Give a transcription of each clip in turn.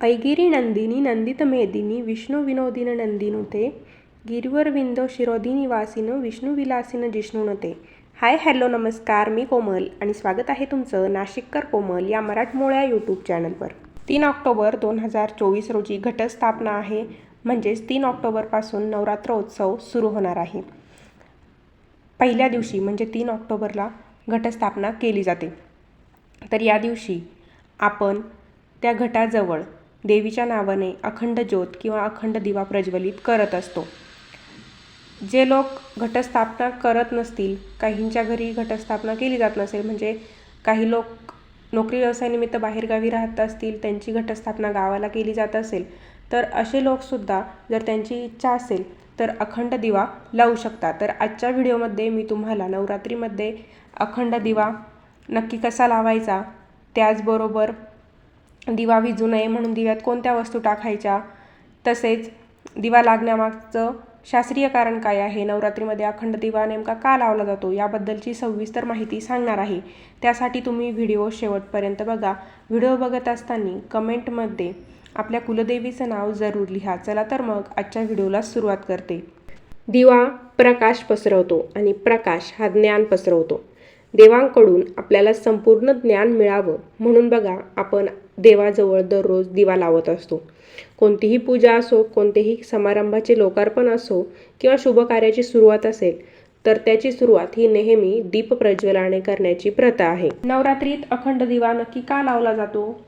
ऐगिरी नंदिनी नंदित मेदिनी विष्णू विनोदिन नंदिनुते गिरीवर विंदो शिरोदिनी वासिन विष्णू विलासिन जिष्णुनते हाय हॅलो नमस्कार मी कोमल आणि स्वागत आहे तुमचं नाशिककर कोमल या मराठमोळ्या यूट्यूब चॅनलवर तीन ऑक्टोबर दोन हजार चोवीस रोजी घटस्थापना आहे. म्हणजेच तीन ऑक्टोबरपासून नवरात्रोत्सव सुरू होणार आहे. पहिल्या दिवशी म्हणजे तीन ऑक्टोबरला घटस्थापना केली जाते. तर या दिवशी आपण त्या घटाजवळ देवीच्या नावाने अखंड ज्योत किंवा अखंड दिवा प्रज्वलित करत असतो. जे लोक घटस्थापना करत नसतील काहींच्या घरी घटस्थापना केली जात नसेल म्हणजे काही लोक नोकरी व्यवसायानिमित्त बाहेरगावी राहत असतील त्यांची घटस्थापना गावाला केली जात असेल तर असे लोकसुद्धा जर त्यांची इच्छा असेल तर अखंड दिवा लावू शकता तर आजच्या व्हिडिओमध्ये मी तुम्हाला नवरात्रीमध्ये अखंड दिवा नक्की कसा लावायचा त्याचबरोबर दिवा विजू नये म्हणून दिव्यात कोणत्या वस्तू टाकायच्या? तसेच दिवा लागण्यामागचं शास्त्रीय कारण काय आहे? नवरात्रीमध्ये अखंड दिवा नेमका का लावला जातो? याबद्दलची सविस्तर माहिती सांगणार आहे. त्यासाठी तुम्ही व्हिडिओ शेवटपर्यंत बघा. व्हिडिओ बघत असताना कमेंटमध्ये आपल्या कुलदेवीचं नाव जरूर लिहा. चला तर मग आजच्या व्हिडिओला सुरुवात करते. दिवा प्रकाश पसरवतो आणि प्रकाश हा ज्ञान पसरवतो. देवांकडून आपल्याला संपूर्ण ज्ञान मिळावं म्हणून बघा आपण देवाजवळ दररोज दिवा लावत असतो. कोणतीही पूजा असो कोणतेही समारंभाचे लोकार्पण असो किंवा शुभकार्याची सुरुवात असेल तर त्याची सुरुवात ही नेहमी दीप प्रज्वलाने करण्याची प्रथा आहे. नवरात्रीत अखंड दिवा नक्की का लावला जातो?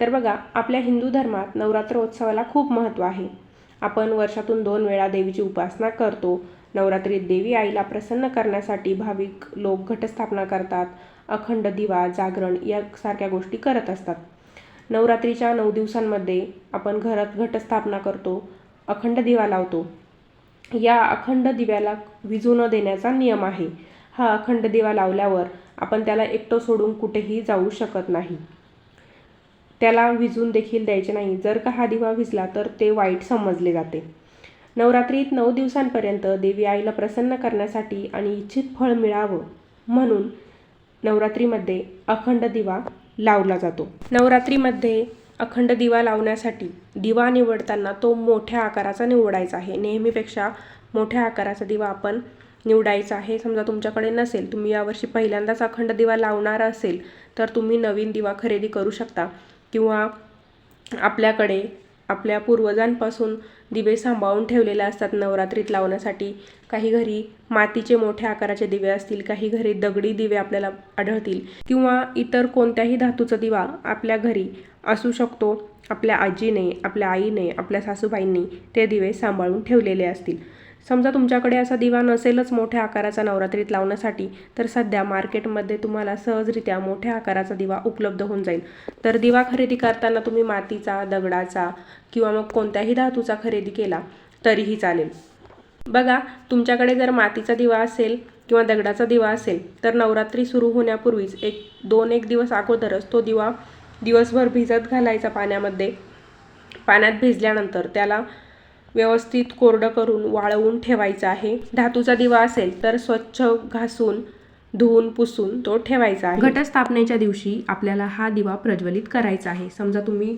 तर बघा आपल्या हिंदू धर्मात नवरात्रोत्सवाला खूप महत्त्व आहे. आपण वर्षातून दोन वेळा देवीची उपासना करतो. नवरात्रीत देवी आईला प्रसन्न करण्यासाठी भाविक लोक घटस्थापना करतात. अखंड दिवा जागरण यासारख्या गोष्टी करत असतात. नवरात्रीच्या नऊ दिवसांमध्ये आपण घरात घटस्थापना करतो अखंड दिवा लावतो. या अखंड दिव्याला विजू न देण्याचा नियम आहे. हा अखंड दिवा लावल्यावर आपण त्याला एकटं सोडून कुठेही जाऊ शकत नाही. त्याला विजून देखील द्यायचे नाही. जर का हा दिवा विजला तर ते वाईट समजले जाते. नवरात्रीत नऊ दिवसांपर्यंत देवी आईला प्रसन्न करण्यासाठी आणि इच्छित फळ मिळावं म्हणून नवरात्रीमध्ये अखंड दिवा लावला जातो. नवरात्रीमध्ये अखंड दिवा लावण्यासाठी दिवा निवडताना तो मोठ्या आकाराचा निवडायचा आहे. नेहमीपेक्षा मोठ्या आकाराचा दिवा आपण निवडायचा आहे. समजा तुमच्याकडे नसेल तुम्ही यावर्षी पहिल्यांदाच अखंड दिवा लावणार असेल तर तुम्ही नवीन दिवा खरेदी करू शकता. किंवा आपल्याकडे आपल्या पूर्वजांपासून दिवे सांभाळून ठेवलेले असतात नवरात्रीत लावण्यासाठी. काही घरी मातीचे मोठ्या आकाराचे दिवे असतील काही घरी दगडी दिवे आपल्याला आढळतील. किंवा इतर कोणत्याही धातूचा दिवा आपल्या घरी असू शकतो. आपल्या आजीने आपल्या आईने आपल्या सासूबाईंनी ते दिवे सांभाळून ठेवलेले असतील. समजा तुमच्याकडे असा दिवा नसेलच मोठ्या आकाराचा नवरात्रीत लावण्यासाठी तर सध्या मार्केटमध्ये तुम्हाला सहजरित्या मोठ्या आकाराचा दिवा उपलब्ध होऊन जाईल. तर दिवा खरेदी करताना तुम्ही मातीचा दगडाचा किंवा मग कोणत्याही धातूचा खरेदी केला तरीही चालेल. बघा तुमच्याकडे जर मातीचा दिवा असेल किंवा दगडाचा दिवा असेल तर नवरात्री सुरू होण्यापूर्वीच एक दोन एक दिवस अगोदरच तो दिवा दिवसभर भिजत घालायचा पाण्यामध्ये. पाण्यात भिजल्यानंतर त्याला व्यवस्थित कोरडं करून वाळवून ठेवायचं आहे. धातूचा दिवा असेल तर स्वच्छ घासून धुवून पुसून तो ठेवायचा आहे. घटस्थापनेच्या दिवशी आपल्याला हा दिवा प्रज्वलित करायचा आहे. समजा तुम्ही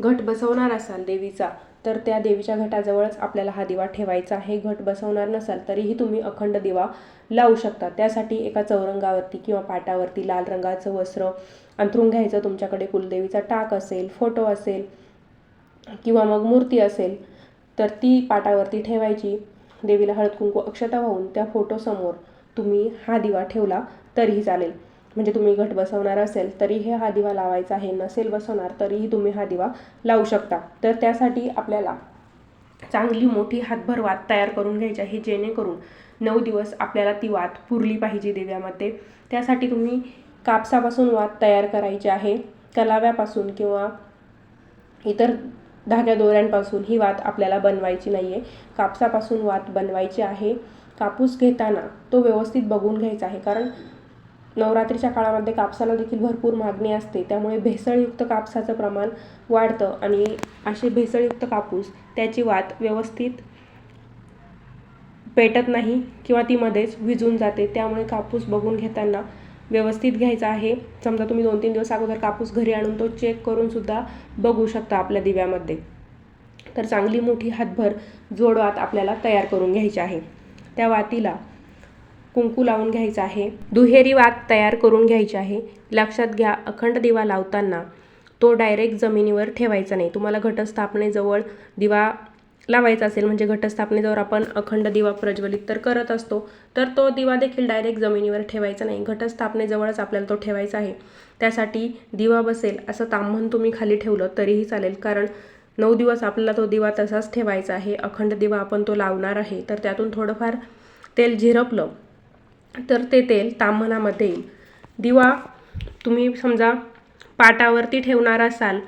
घट बसवणार असाल देवीचा तर त्या देवीच्या घटाजवळच आपल्याला हा दिवा ठेवायचा आहे. घट बसवणार नसाल तरीही तुम्ही अखंड दिवा लावू शकता. त्यासाठी एका चौरंगावरती किंवा पाटावरती लाल रंगाचं वस्त्र अंथरून घ्यायचं. तुमच्याकडे कुलदेवीचा टाक असेल फोटो असेल किंवा मग मूर्ती असेल तर ती पाटावरती ठेवायची. देवीला हळद कुंकू अक्षता वाहून त्या फोटोसमोर तुम्ही हा दिवा ठेवला तरीही चालेल. म्हणजे तुम्ही घट बसवणार असेल तरीही हा दिवा लावायचा आहे. नसेल बसवणार तरीही तुम्ही हा दिवा लावू शकता. तर त्यासाठी आपल्याला चांगली मोठी हातभर वात तयार करून घ्यायची आहे जेणेकरून नऊ दिवस आपल्याला ती वात पुरली पाहिजे दिव्यामध्ये. त्यासाठी तुम्ही कापसापासून वात तयार करायची आहे. कलाव्यापासून किंवा इतर धाग्या दोऱ्यांपासून ही वात आपल्याला बनवायची नाही आहे कापसापासून वात बनवायची आहे. कापूस घेताना तो व्यवस्थित बघून घ्यायचा आहे. कारण नवरात्रीच्या काळामध्ये कापसाला देखील भरपूर मागणी असते. त्यामुळे भेसळयुक्त कापसाचं प्रमाण वाढतं आणि असे भेसळयुक्त कापूस त्याची वात व्यवस्थित पेटत नाही किंवा ती मध्येच विजून जाते. त्यामुळे कापूस बघून घेताना व्यवस्थित घ्यायचा आहे. समजा तुम्ही दोन तीन दिवस अगोदर कापूस घरी आणून तो चेक करूनसुद्धा बघू शकता आपल्या दिव्यामध्ये. तर चांगली मोठी हातभर जोड वात आपल्याला तयार करून घ्यायची आहे. त्या वातीला कुंकू लावून घ्यायचा आहे. दुहेरी वात तयार करून घ्यायची आहे. लक्षात घ्या अखंड दिवा लावताना तो डायरेक्ट जमिनीवर ठेवायचा नाही. तुम्हाला घटस्थापनेजवळ दिवा लावायचा असेल म्हणजे घटस्थापनेजवळ आपण अखंड दिवा प्रज्वलित तर करत असतो तर तो दिवा देखील डायरेक्ट जमिनीवर ठेवायचा नाही. घटस्थापनेजवळच आपल्याला तो ठेवायचा आहे. त्यासाठी दिवा बसेल असं तांबण तुम्ही खाली ठेवलं तरीही चालेल कारण नऊ दिवस आपल्याला तो दिवा तसाच ठेवायचा आहे. अखंड दिवा आपण तो लावणार आहे. तर त्यातून थोडंफार तेल झिरपलं तर ते तेल तांबणामध्ये येईल. दिवा तुम्ही समजा पाटावरती ठेवणार असाल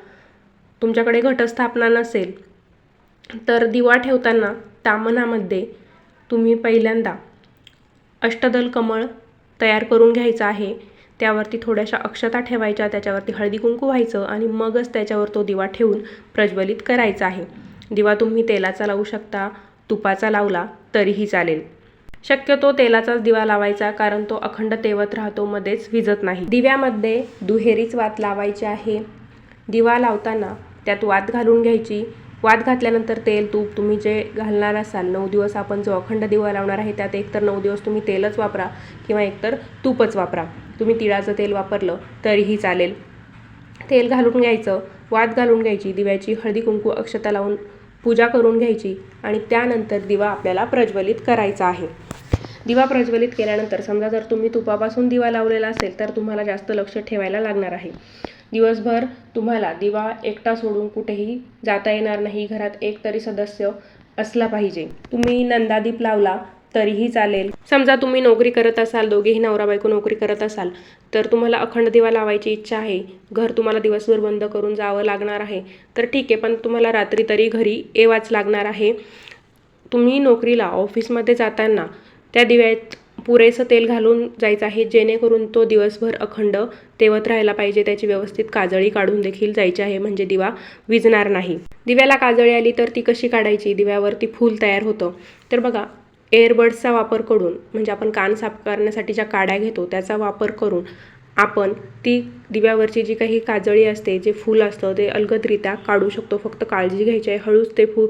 तुमच्याकडे घटस्थापना नसेल तर दिवा ठेवताना तामनामध्ये तुम्ही पहिल्यांदा अष्टदल कमळ तयार करून घ्यायचं आहे. त्यावरती थोड्याशा अक्षता ठेवायच्या त्याच्यावरती हळदी कुंकू व्हायचं आणि मगच त्याच्यावर तो दिवा ठेवून प्रज्वलित करायचा आहे. दिवा तुम्ही तेलाचा लावू शकता तुपाचा लावला तरीही चालेल. शक्यतो तेलाचाच दिवा लावायचा कारण तो अखंड तेवत राहतो मध्येच विजत नाही. दिव्यामध्ये दुहेरीच वात लावायची आहे. दिवा लावताना त्यात वात घालून घ्यायची. वाद घातल्यानंतर तेल तूप तुम्ही जे घालणार असाल नऊ दिवस आपण जो अखंड दिवा लावणार आहे त्यात एकतर नऊ दिवस तुम्ही तेलच वापरा किंवा एकतर तूपच वापरा. तुम्ही तिळाचं तेल वापरलं तरीही चालेल. तेल घालून घ्यायचं वाद घालून घ्यायची दिव्याची हळदी कुंकू अक्षता लावून पूजा करून घ्यायची आणि त्यानंतर दिवा आपल्याला प्रज्वलित करायचा आहे. दिवा प्रज्वलित केल्यानंतर समजा जर तुम्ही तुपापासून दिवा लावलेला असेल तर तुम्हाला जास्त लक्ष ठेवायला लागणार आहे. दिवसभर तुम्हाला दिवा एकटा सोडून कुठेही जाता येणार नाही घरात एक तरी सदस्य असला पाहिजे. तुम्ही नंदादीप लावला तरीही चालेल. समजा तुम्ही नोकरी करत असाल दोघेही नवरा बायको नोकरी करत असाल तर तुम्हाला अखंड दिवा लावायची इच्छा आहे. घर तुम्हाला दिवसभर बंद करून जावं लागणार आहे. तर ठीक आहे पण तुम्हाला रात्री तरी घरी येवाच लागणार आहे. तुम्ही नोकरीला ऑफिसमध्ये जाताना त्या दिव्यात पुरेसं तेल घालून जायचं आहे जेणेकरून तो दिवसभर अखंड तेवत राहायला पाहिजे. त्याची व्यवस्थित काजळी काढून देखील जायची आहे म्हणजे दिवा विजणार नाही. दिव्याला काजळी आली तर ती कशी काढायची? दिव्यावरती फूल तयार होतं. तर बघा एअरबड्सचा वापर करून म्हणजे आपण कान साफ करण्यासाठी ज्या काड्या घेतो त्याचा वापर करून आपण ती दिव्यावरची जी काही काजळी असते जे फूल असतं ते अलगदरित्या काढू शकतो. फक्त काळजी घ्यायची आहे हळूच ते फू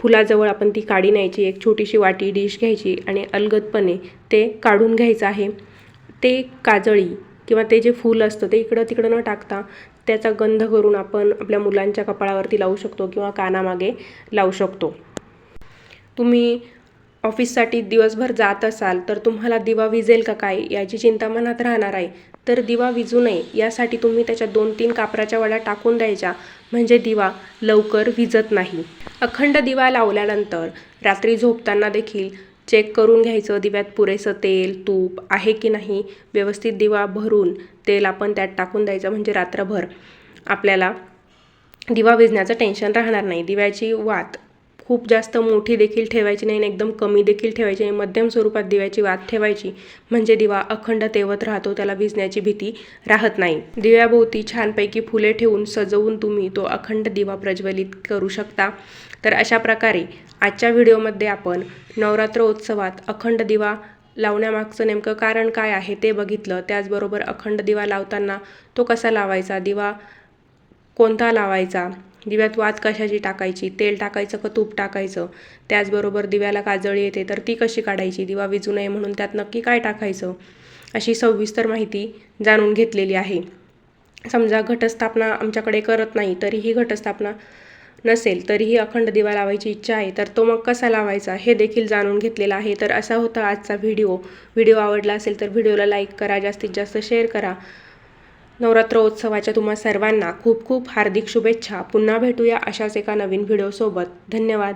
फुलाजवळ आपण ती काडी न्यायची एक छोटीशी वाटी डिश घ्यायची आणि अलगदपणे ते काढून घ्यायचं आहे. ते काजळी किंवा ते जे फूल असतं ते इकडं तिकडं न टाकता त्याचा गंध करून आपण आपल्या मुलांच्या कपाळावरती लावू शकतो किंवा कानामागे लावू शकतो. तुम्ही ऑफिससाठी दिवसभर जात असाल तर तुम्हाला दिवा विजेल का काय याची चिंता मनात राहणार आहे. तर दिवा विजू नये. यासाठी तुम्ही त्याच्या दोन तीन कापराच्या वड्या टाकून द्यायच्या. म्हणजे दिवा लवकर विजत नाही. अखंड दिवा लावल्यानंतर रात्री झोपताना देखील चेक करून घ्यायचं दिव्यात पुरेसं तेल तूप आहे की नाही. व्यवस्थित दिवा भरून तेल आपण त्यात टाकून द्यायचं. म्हणजे रात्रभर आपल्याला दिवा विजण्याचं टेन्शन राहणार नाही. दिव्याची वात खूप जास्त मोठी देखील ठेवायची नाही आणि एकदम कमी देखील ठेवायची नाही मध्यम स्वरूपात दिव्याची वात ठेवायची. म्हणजे दिवा अखंड तेवत राहतो त्याला विजण्याची भीती राहत नाही. दिव्याभोवती छानपैकी फुले ठेवून सजवून तुम्ही तो अखंड दिवा प्रज्वलित करू शकता. तर अशा प्रकारे आजच्या व्हिडिओमध्ये आपण नवरात्र उत्सवात अखंड दिवा लावण्यामागचं नेमकं कारण काय आहे ते बघितलं. त्याचबरोबर अखंड दिवा लावताना तो कसा लावायचा? दिवा कोणता लावायचा? दिव्यात वात कशाची टाकायची? तेल टाकायचं का तूप टाकायचं? त्याचबरोबर दिव्याला काजळी येते तर ती कशी काढायची? दिवा विजू नये म्हणून त्यात नक्की काय टाकायचं? अशी सविस्तर माहिती जाणून घेतलेली आहे. समजा घटस्थापना आमच्याकडे करत नाही तरीही घटस्थापना नसेल तरीही अखंड दिवा लावायची इच्छा आहे तर तो मग कसा लावायचा? हे देखील जाणून घेतलेला आहे. तर असा होता आजचा व्हिडिओ. व्हिडिओ आवडला असेल तर व्हिडिओला लाईक करा जास्तीत जास्त शेअर करा. नवरात्रोत्सवाच्या तुम्हा सर्वांना खूप खूप हार्दिक शुभेच्छा. पुन्हा भेटूया अशाच एका नवीन व्हिडिओसोबत. धन्यवाद.